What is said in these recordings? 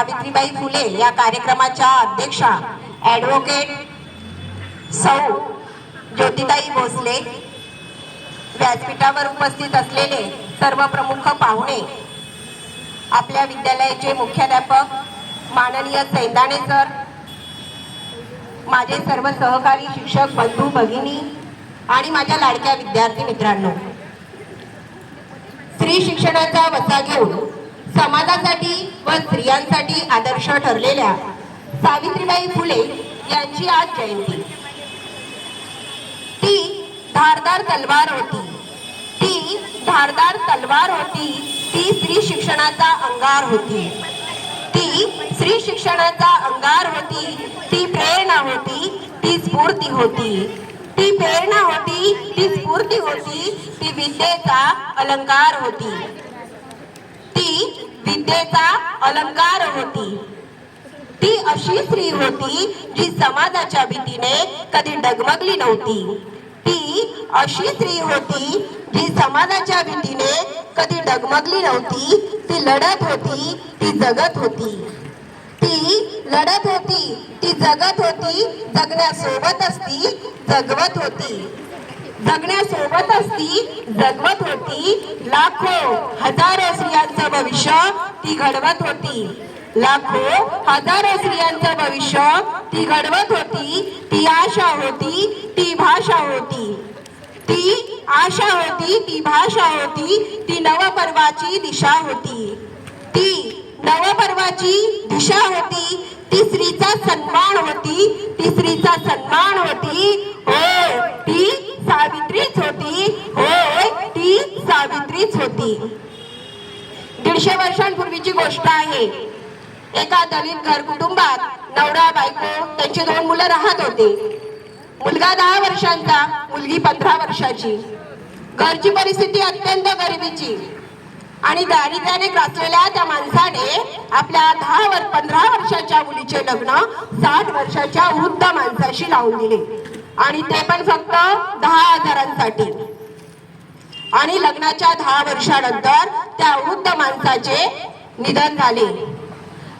सावित्रीबाई फुले या कार्यक्रमाच्या अध्यक्षा ॲडव्होकेट सौ ज्योतिताई भोसले. व्यासपीठावर उपस्थित असलेले सर्व प्रमुख पाहुणे आपल्या विद्यालयाचे मुख्याध्यापक माननीय सैंदाणे सर माझे सर्व सहकारी शिक्षक बंधू भगिनी आणि माझ्या लाडक्या विद्यार्थी मित्रांनो. स्त्री शिक्षणाचा वसा घेऊन समाजासाठी व स्त्रियांसाठी आदर्श ठरलेल्या सावित्रीबाई फुले यांची आज जयंती. ती धारदार तलवार होती. ती धारदार तलवार होती. ती स्त्री शिक्षणाचा अंगार होती. ती स्त्री शिक्षणाचा अंगार होती. ती प्रेरणा होती. ती स्फूर्ती होती. ती प्रेरणा होती. ती स्फूर्ती होती. ती विद्येचा अलंकार होती. विद्येचा अलंकार होती. ती अशी स्त्री होती जी समाजाच्या भीतीने कधी डगमगली नव्हती. ती अशी स्त्री होती जी समाजाच्या भीतीने कधी डगमगली नव्हती. ती लढत होती ती जगत होती. ती लढत होती ती जगत होती जगण्यासोबत असती जगवत होती. जगण्यासोबत असती जगवत होती लाखो हजारो स्त्रियांचं भविष्य ती घडवत होती. लाखो हजारो स्त्रियांचं भविष्य ती घडवत होती ती आशा होती ती भाषा होती. ती आशा होती ती भाषा होती ती नवपर्वाची दिशा होती. ती नवपर्वाची दिशा होती ती स्त्रीचा सन्मान होती ती स्त्रीचा सन्मान होती. हो ती सावित्रीच होती. दीडशे वर्षांपूर्वीची गोष्ट आहे. एका दलित घर कुटुंबात नवरा बायको त्यांची दोन मुलं राहत होते. मुलगा दहा वर्षांचा मुलगी पंधरा वर्षाची. घरची परिस्थिती अत्यंत गरिबीची. आणि दारिद्र्याने ग्रासलेल्या त्या माणसाने आपल्या दहा वर पंधरा वर्षाच्या मुलीचे लग्न साठ वर्षाच्या वृद्ध माणसाशी लावून दिले. आणि ते पण फक्त दहा हजारांसाठी आणि लग्नाच्या दहा वर्षानंतर त्या वृद्ध माणसाचे निधन झाले.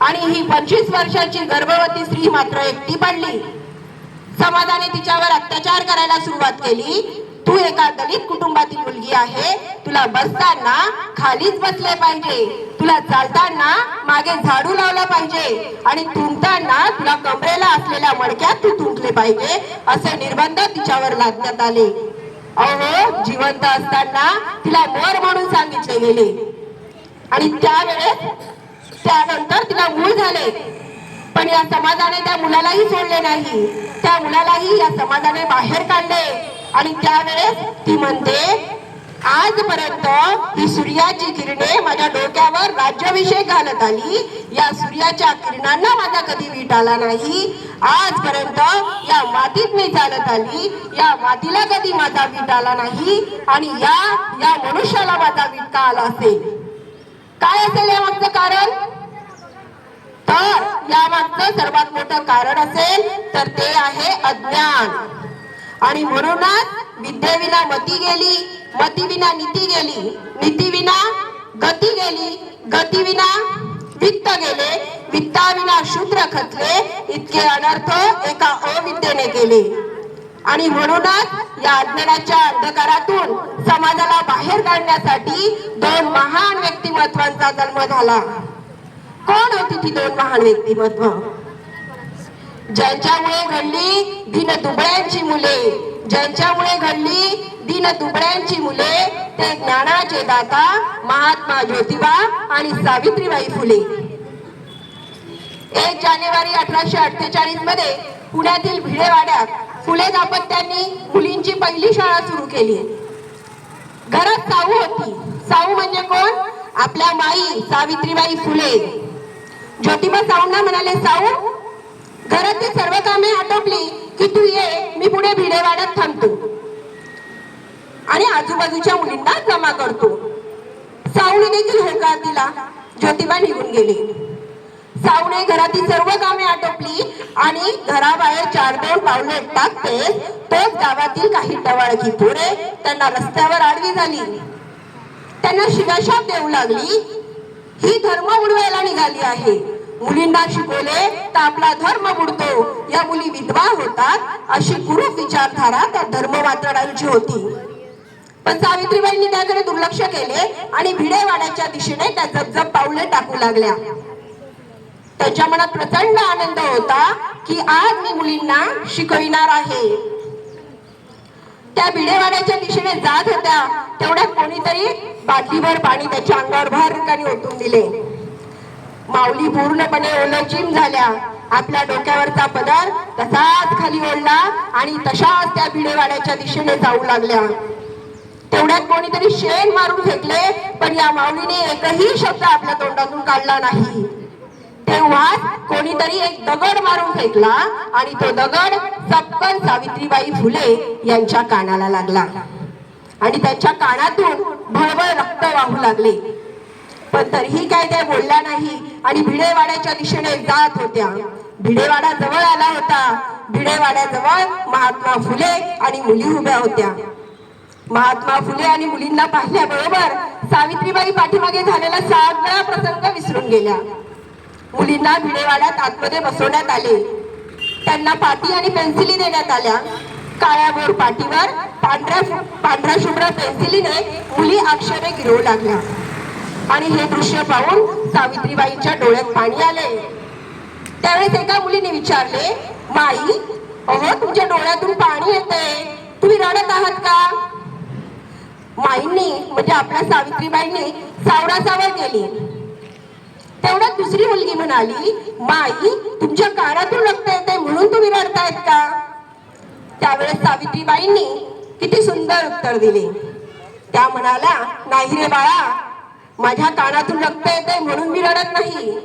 आणि ही पंचवीस वर्षाची गर्भवती स्त्री मात्र एकटी पडली. समाजाने तिच्यावर अत्याचार करायला सुरुवात केली. तू एका दलित कुटुंबातील मुलगी आहे. तुला बसताना खालीच बसले पाहिजे. तुला चालताना मागे झाडू लावला पाहिजे. आणि तुंबताना तुला कमरेला असलेल्या मडक्यात तू तुटले पाहिजे असे निर्बंध तिच्यावर लादण्यात आले. अहो जिवंत असताना तिला वर म्हणून सांगितले गेले आणि त्यावेळेस त्यानंतर तिला मूळ झाले. पण या समाजाने त्या मुलालाही सोडले नाही. त्या मुलालाही या समाजाने बाहेर काढले. आणि त्यावेळेस ती म्हणते आजपर्यंत ही सूर्याची किरणे माझ्या डोक्यावर राज्याभिषेक घालत आली. या सूर्याच्या किरणांना माझा कधी वीट आला नाही. आजपर्यंत या मातीत मी चालत आली. या मातीला कधी माझा वीट आला नाही. आणि या या मनुष्याला माझा वीट का आला असेल? काय असेल या मागचं कारण? तर या मागचं सर्वात मोठं कारण असेल तर ते आहे अज्ञान. आणि म्हणूनच विद्येविना मती गेली. मतीविना नीती गेली नीतीविना गती गेली गतीविना वित्त गेले वित्ताविना शूद्र खचले इतके अनर्थ एका अविद्येने केले. आणि म्हणूनच या अज्ञानाच्या अंधकारातून समाजाला बाहेर काढण्यासाठी दोन महान व्यक्तिमत्वांचा जन्म झाला. कोण होती ती दोन महान व्यक्तिमत्व? ज्यांच्यामुळे घडली दिन दुबळ्यांची मुले ज्यांच्यामुळे घडली तीन दुबळ्यांची मुले ते ज्ञानाचे दाता महात्मा ज्योतिबा आणि सावित्रीबाई फुले. एक जानेवारी अठराशे अठ्ठेचाळीसमध्ये पुण्यातील भिडेवाड्यात फुले दाम्पत्यांनी मुलींची पहिली शाळा सुरू केली. घरात साऊ होती. साऊ म्हणजे कोण? आपल्या माई सावित्रीबाई फुले. ज्योतिबा साऊंना म्हणाले साऊ घरातील सर्व कामे आटोपली की तू ये मी पुढे भिडेवाड्यात थांबतो. आणि आजूबाजूच्या मुलींना जमा करतो. साऊने देखील होकार दिला. ज्योतिबा निघून गेले. साऊने घरातील सर्व कामे आटोपली आणि घराबाहेर चार दोन पावले टाकते तोच गावातील काही टवाळकी पुढे त्यांना रस्त्यावर आडवी झाली. त्यांना शिवाशाप देऊ लागली. ही धर्म उडवायला निघाली आहे. मुलींना शिकवले तर आपला धर्म बुडतो. या मुली विधवा होतात. अशी कुरूप विचारधारा त्या धर्मवाचनांची होती. पण सावित्रीबाईंनी त्याकडे दुर्लक्ष केले आणि भिडेवाड्याच्या दिशेने त्या जपजप पावले टाकू लागल्या. त्यांच्या मनात प्रचंड आनंद होता की आज मी मुलींना शिकविणार आहे. त्या भिडेवाड्याच्या दिशेने जात होत्या. तेवढ्यात कोणीतरी बाटलीभर पाणी त्याच्या अंगावर भारकाने ओतून दिले. माऊली पूर्णपणे ओलचिम झाल्या. आपल्या डोक्यावरचा पदर तसाच खाली ओढला आणि तशाच त्या भिडेवाड्याच्या दिशेने जाऊ लागल्या. तेवढ्यात कोणीतरी शेण मारून फेकले पण या माऊलीने एकही शब्द आपल्या तोंडातून काढला नाही. तेव्हा कोणीतरी एक दगड मारून फेकला आणि तो दगड सपकन सावित्रीबाई फुले यांच्या कानाला लागला. आणि त्यांच्या कानातून भळभळ रक्त वाहू लागले. पण तरीही काय त्या बोलल्या नाही आणि भिडेवाड्याच्या दिशेने जात होत्या. भिडेवाडा जवळ आला होता. भिडेवाड्याजवळ महात्मा फुले आणि मुली उभ्या होत्या. महात्मा फुले आणि मुलींना पाहिल्याबरोबर सावित्रीबाई पाठीमागे झालेला सगळा प्रसंग विसरून गेल्या. मुलींना भिडेवाड्यात आतमध्ये बसवण्यात आले. त्यांना पाटी आणि पेन्सिली देण्यात आल्या. काळ्या बोर पांढऱ्या पांढऱ्या शुभ्र पेन्सिलीने मुली अक्षरे गिरवू लागल्या. आणि हे दृश्य पाहून सावित्रीबाईंच्या डोळ्यात पाणी आले. त्यावेळेस एका मुलीने विचारले माई अहो तुमच्या डोळ्यातून पाणी येते तुम्ही रडत आहात का? माईंनी म्हणजे आपल्या सावित्रीबाईंनी सावरासावर केली. तेवढ्यात दुसरी मुलगी म्हणाली माई तुमच्या कानातून रक्त येते म्हणून तुम्ही रडतायत का? त्यावेळेस सावित्रीबाईंनी किती सुंदर उत्तर दिले. त्या म्हणाल्या नाही रे बाळा माझ्या कानातून रक्त येते म्हणून मी रडत नाही.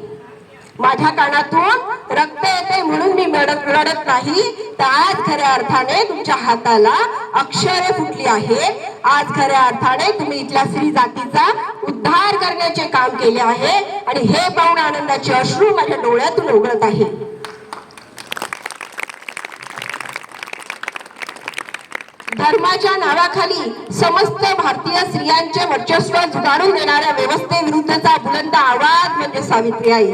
माझ्या कानातून रक्त येते म्हणून मी रडत नाही. तर आज खऱ्या अर्थाने तुमच्या हाताला अक्षरे फुटली आहेत. आज खऱ्या अर्थाने तुम्ही इथल्या स्त्री जातीचा उद्धार करण्याचे काम केले आहे. आणि हे पाहून आनंदाचे अश्रू माझ्या डोळ्यातून उघडत आहे धर्माच्या नावाखाली समस्त भारतीय स्त्रियांचे वर्चस्व झुगारून देणाऱ्या व्यवस्थेविरुद्धचा बुलंद आवाज म्हणजे सावित्री आई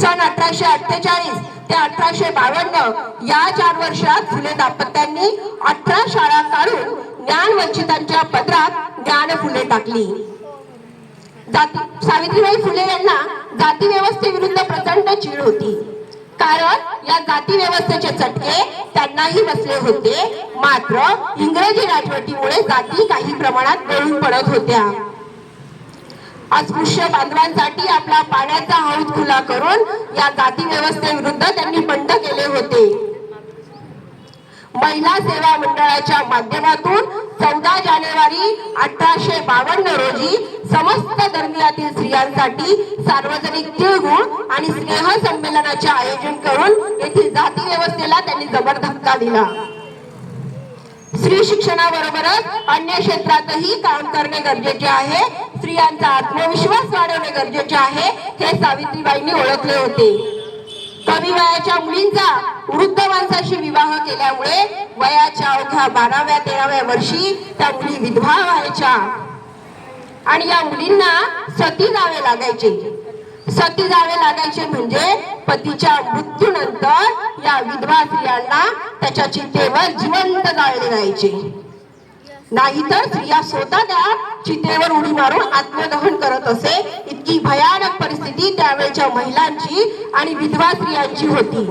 सन अठराशे अठ्ठेचाळीस ते अठराशे बावन्न या चार वर्षात फुले दाम्पत्यांनी अठरा शाळा काढून ज्ञान वंचितांच्या पत्रात ज्ञान फुले टाकली. सावित्रीबाई फुले यांना जाती व्यवस्थेविरुद्ध प्रचंड चीड होती. कारण या जाती व्यवस्थेचे चटके त्यांनाही बसले होते. मात्र इंग्रजी राजवटीमुळे जाती काही प्रमाणात गळून पडत होत्या. अस्पृश्य बांधवांसाठी आपला पाण्याचा हौद खुला करून या जाती व्यवस्थेविरुद्ध त्यांनी बंड केले होते. महिला सेवा मंडळाच्या माध्यमातून चौदा जानेवारी अठराशे बावन्न रोजी समस्त धर्मियातील स्त्रियांसाठी सार्वजनिक तिळगुळ आणि स्नेह संमेलनाचे आयोजन करून येथील जाती व्यवस्थेला त्यांनी जबर धक्का दिला. स्त्री शिक्षणाबरोबरच अन्य क्षेत्रातही काम करणे गरजेचे आहे. स्त्रियांचा आत्मविश्वास वाढवणे गरजेचे आहे हे सावित्रीबाईंनी ओळखले होते. कमी वयाच्या मुलींचा वृद्ध माणसाशी विवाह केल्यामुळे वयाच्या अवघ्या बाराव्या तेराव्या वर्षी त्या मुली विधवा व्हायच्या. आणि या मुलींना सती जावे लागायचे. सती जावे लागायचे म्हणजे पतीच्या मृत्यूनंतर या विधवा स्त्रियांना त्याच्या चितेवर जिवंत जाळले जायचे. नाहीतर स्त्रिया स्वतः त्या चितेवर उडी मारून आत्मदहन करत असे. इतकी भयानक परिस्थिती त्यावेळच्या महिलांची आणि विधवा स्त्रियांची होती.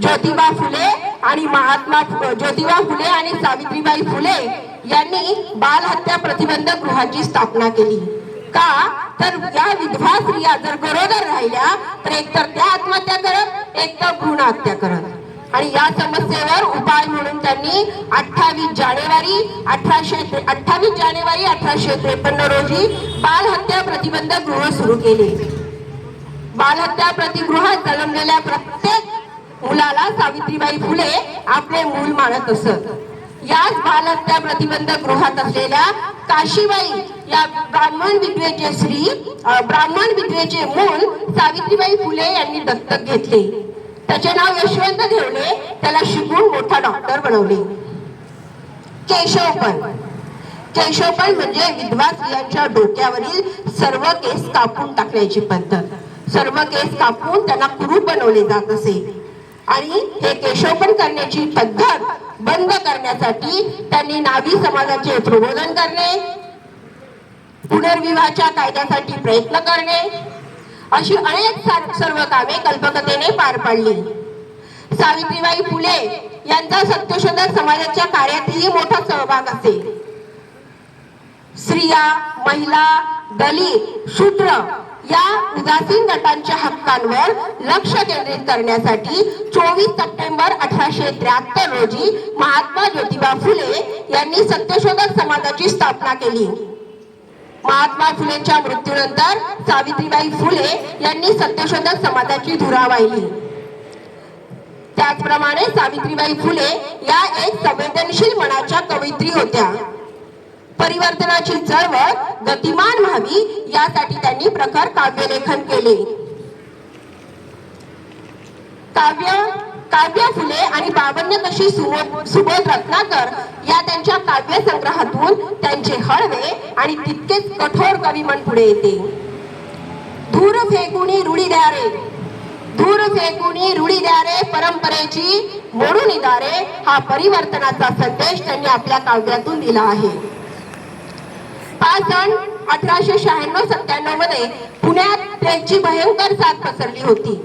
ज्योतिबा फुले आणि महात्मा ज्योतिबा फुले आणि सावित्रीबाई फुले यांनी बालहत्या प्रतिबंधक गृहाची स्थापना केली. का? तर या विधवा स्त्रिया जर गरोदर राहिल्या तर एकतर त्या आत्महत्या करत एकतर भ्रूण हत्या करत. आणि या समस्येवर उपाय म्हणून त्यांनी अठ्ठावीस जानेवारी अठराशे अठ्ठावीस जानेवारी अठराशे त्रेपन्न रोजी बाल हत्या प्रतिबंधक गृह सुरू केले. बालहत्या प्रतिगृहात जन्मलेल्या प्रत्येक मुलाला सावित्रीबाई फुले आपले मूल मानत असत. याच बालहत्या प्रतिबंध गृहात असलेल्या काशीबाई या ब्राह्मण विधवेचे श्री ब्राह्मण विधवेचे मूल सावित्रीबाई फुले यांनी दत्तक घेतले. त्याचे नाव यशवंत ठेवले त्याला शिकून मोठा डॉक्टर बनवले. केशवपण. केशवपण म्हणजे विधवा स्त्रियांच्या डोक्यावरील सर्व केस कापून टाकण्याची पद्धत. सर्व केस कापून त्यांना कुरूप बनवले जात असे. आणि हे केशवपण करण्याची पद्धत बंद करण्यासाठी त्यांनी नावी समाजाचे प्रबोधन करणे पुनर्विवाहाच्या कायद्यासाठी प्रयत्न करणे अशी अनेक सर्व कामे कल्पकतेने पार पाडली. सावित्रीबाई फुले यांचा सत्यशोधक समाजाच्या कार्यातही मोठा सहभाग असे. स्त्रिया महिला दलित शूद्र या उदासीन गटांच्या हक्कांवर लक्ष केंद्रित करण्यासाठी चोवीस सप्टेंबर अठराशे त्र्याहत्तर रोजी महात्मा ज्योतिबा फुले यांनी सत्यशोधक समाजाची स्थापना केली. महात्मा फुलेंच्या मृत्यूनंतर सावित्रीबाई फुले यांनी सत्यशोधक समाजाची धुरा वाहिली. त्याचप्रमाणे सावित्रीबाई फुले या एक संवेदनशील मनाच्या कवयित्री होत्या. परिवर्तनाची चळवळ गतिमान व्हावी यासाठी त्यांनी प्रखर काव्यलेखन केले. काव्य काव्य फुले आणि बावन्न कशी सुबोध सुबोध रत्नाकर या त्यांच्या काव्य संग्रहातून त्यांचे हळवे आणि तितकेच कठोर कविमन पुढे येते. धूर फेकुणी रुडी द्या रे धूर फेकुणी रुडी द्या रे परंपरेची मोडून इदारे हा परिवर्तनाचा संदेश त्यांनी आपल्या काव्यातून दिला आहे. पाच जण अठराशे शहाण्णव सत्त्याण्णवमध्ये पुण्यात त्यांची भयंकर साथ पसरली होती.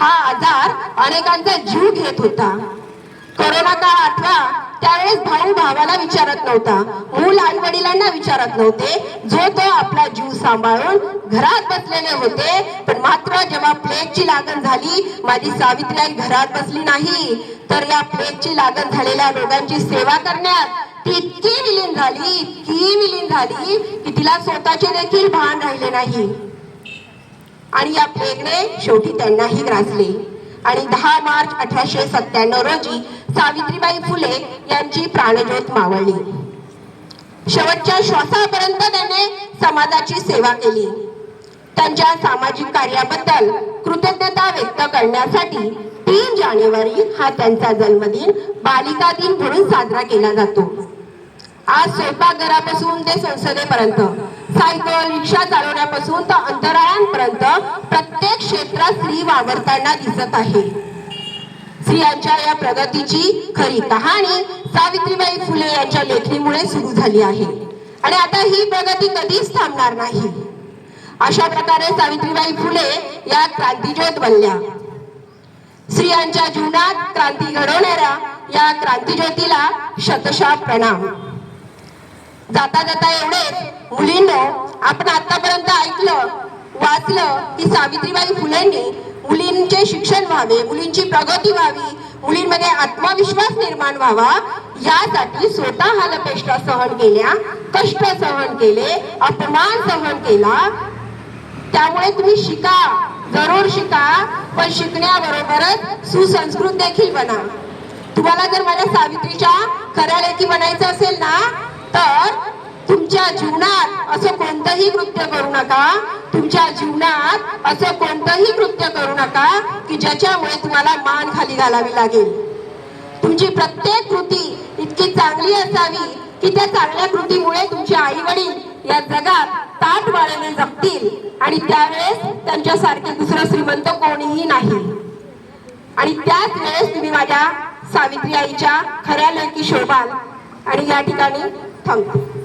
हा आजार अनेकांचा जीव घेत होता. कोरोना काळ आठवा त्यावेळेस भाऊ भावाला विचारत नव्हता. मूल आई वडिलांना विचारत नव्हते. जो तो आपला जीव सांभाळून घरात बसलेले होते पण मात्र जेव्हा प्लेगची लागण झाली माझी सावित्री घरात बसली नाही तर या प्लेगची लागण झालेल्या रोगांची सेवा करण्यात ती इतकी विलीन झाली इतकी विलीन झाली की तिला स्वतःचे देखील भान राहिले नाही. आणि या प्लेगने शेवटी त्यांनाही ग्रासले आणि दहा मार्च अठराशे सत्त्याण्णव रोजी सावित्रीबाई फुले यांची प्राणज्योत मावळली. शेवटच्या श्वासापर्यंत त्याने समाजाची सेवा केली. त्यांच्या सामाजिक कार्याबद्दल कृतज्ञता व्यक्त करण्यासाठी तीन जानेवारी हा त्यांचा जन्मदिन बालिका दिन म्हणून साजरा केला जातो. आज स्वयंपाकघरापासून ते संसदेपर्यंत सायकल रिक्षा चालवण्यापासून तर अंतराळांपर्यंत प्रत्येक क्षेत्रात स्त्री वावरताना दिसत आहे. स्त्रियांच्या या प्रगतीची खरी कहाणी सावित्रीबाई फुले यांच्या लेखणीमुळे सुरू झाली आहे. आणि आता ही प्रगती कधीच थांबणार नाही. अशा प्रकारे सावित्रीबाई फुले या क्रांतीज्योत बनल्या. स्त्रियांच्या जीवनात क्रांती घडवणाऱ्या या क्रांतीज्योतीला शतशा प्रणाम. जाता जाता एवढेच मुलींनो आपण आतापर्यंत ऐकलं वाचलं की सावित्रीबाई फुलेंनी मुलींचे शिक्षण व्हावे मुलींची प्रगती व्हावी मुलींमध्ये आत्मविश्वास निर्माण व्हावा यासाठी स्वतः लपेष्टा सहन केल्या कष्ट सहन केले अपमान सहन केला. त्यामुळे तुम्ही शिका जरूर शिका पण शिकण्याबरोबरच सुसंस्कृत देखील बना. तुम्हाला जर माझ्या सावित्रीच्या खऱ्या लेखी बनायचं असेल ना तर तुमच्या जीवनात असं कोणतंही कृत्य करू नका. तुमच्या जीवनात असं कोणतंही कृत्य करू नका की ज्याच्यामुळे तुम्हाला मान खाली घालावी लागेल. तुमची प्रत्येक कृती इतकी चांगली असावी की त्या चांगल्या कृतीमुळे तुमचे आई वडील या जगात ताट वाळेने जगतील आणि त्यावेळेस त्यांच्यासारखे दुसरं श्रीमंत कोणीही नाही. आणि त्याच वेळेस तुम्ही माझ्या सावित्री आईच्या खऱ्या लेखी शोभाल आणि या ठिकाणी थांबते